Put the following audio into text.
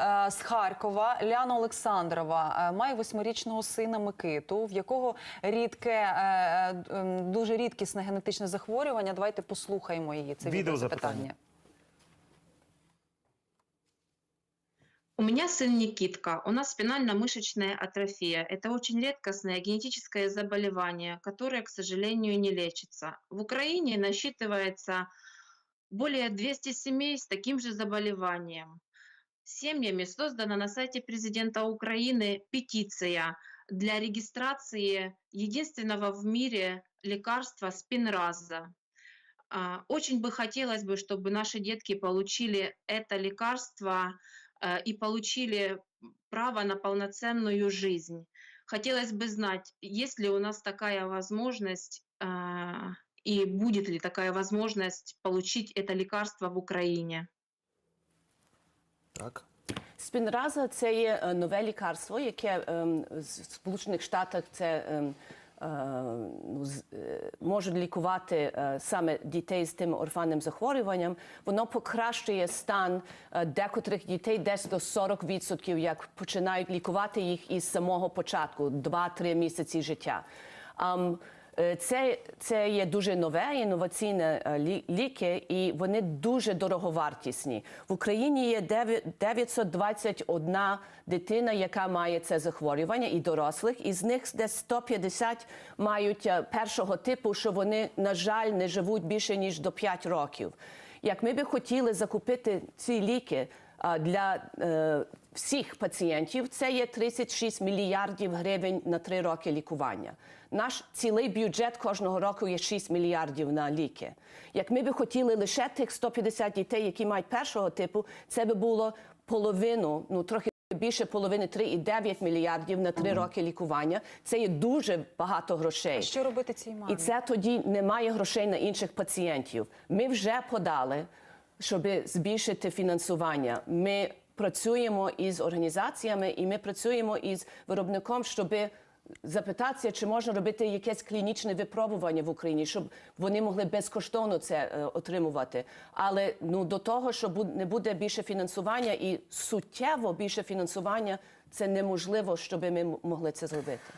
е, з Харкова. Ляна Олександрова е, має восьмирічного сина Микиту, в якого рідке, е, е, м, дуже рідкісне генетичне захворювання. Давайте послухаємо її. Це Відеозапитання. відеозапитання. У меня сын Никитка, у нас спинально-мышечная атрофия. Это очень редкостное генетическое заболевание, которое, к сожалению, не лечится. В Украине насчитывается более 200 семей с таким же заболеванием. Семьями создана на сайте президента Украины петиция для регистрации единственного в мире лекарства спинраза. А, Очень бы хотелось бы, чтобы наши детки получили это лекарство э, и получили право на полноценную жизнь. Хотелось бы знать, есть ли у нас такая возможность а, и будет ли такая возможность получить это лекарство в Украине. Так. Спінраза це є е, нове лікарство, яке ем, в Сполучених Штатах це ем, е, ну, е, можуть лікувати саме дітей з тим орфанним захворюванням. Воно покращує стан декотрих дітей десь до 40%, як починають лікувати їх із самого початку, 2-3 місяці життя. Е, Це, це є дуже нове інноваційне е, лі- ліки, і вони дуже дороговартісні. В Україні є дев'я- 921 дитина, яка має це захворювання, і дорослих. Із них десь 150 мають е, першого типу, що вони, на жаль, не живуть більше ніж до 5 років. Як ми би хотіли закупити ці ліки для всіх пацієнтів, це є 36 мільярдів гривень на 3 роки лікування. Наш цілий бюджет кожного року є 6 мільярдів на ліки. Як ми би хотіли лише тих 150 дітей, які мають першого типу, це би було половину, ну трохи більше половини 3,9 мільярдів на 3 роки лікування. Це є дуже багато грошей. Що робити цій мамі? І це тоді немає грошей на інших пацієнтів. Ми вже подали, щоб збільшити фінансування. Ми працюємо із організаціями і ми працюємо із виробником, щоб запитатися, чи можна робити якесь клінічне випробування в Україні, щоб вони могли безкоштовно це е, отримувати. Але ну до того, що не буде більше фінансування і суттєво більше фінансування, це неможливо, щоб ми могли це зробити.